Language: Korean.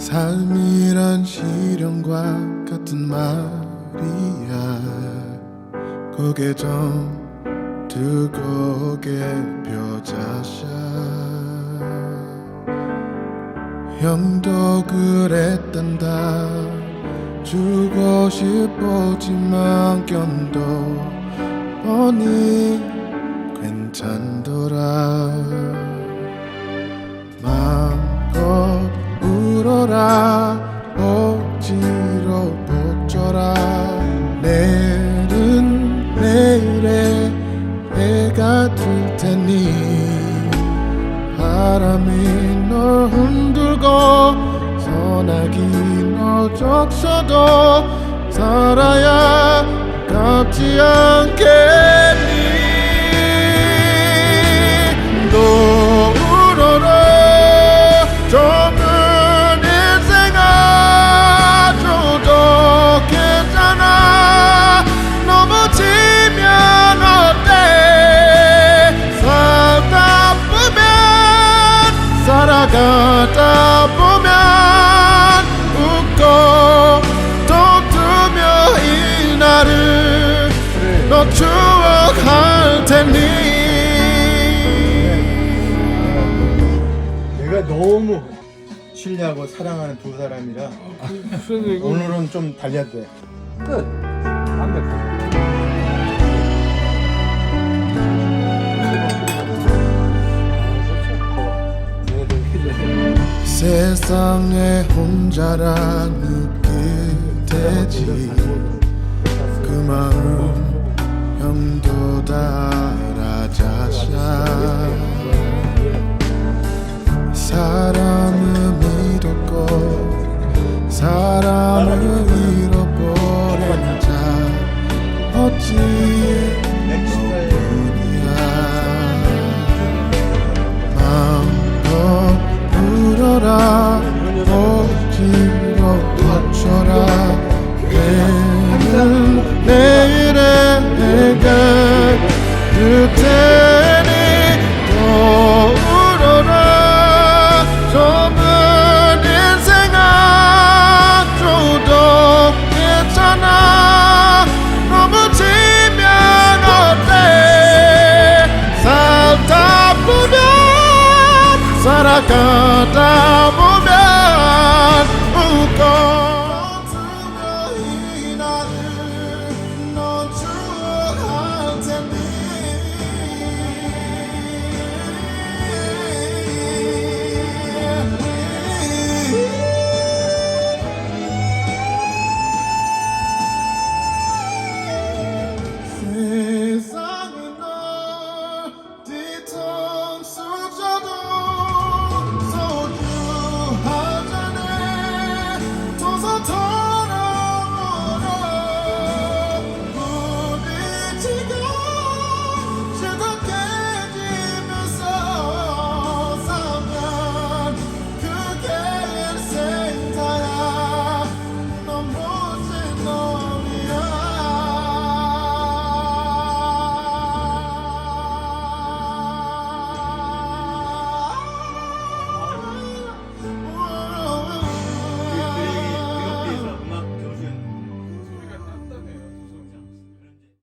삶이란 시련과 같은 말이야. 고개 좀 들고 펴자샤. 형도 그랬단다. 주고 싶었지만 견도 뻔히 괜찮더라. 마 바람이 널 흔들고 소나기 너 적셔도 살아야 깝지 않겠 너무 신뢰하고 사랑하는 두 사람이라 오늘은 좀 달려야 돼. 끝. 완벽해. 세상에 혼자라 느낄 para cantar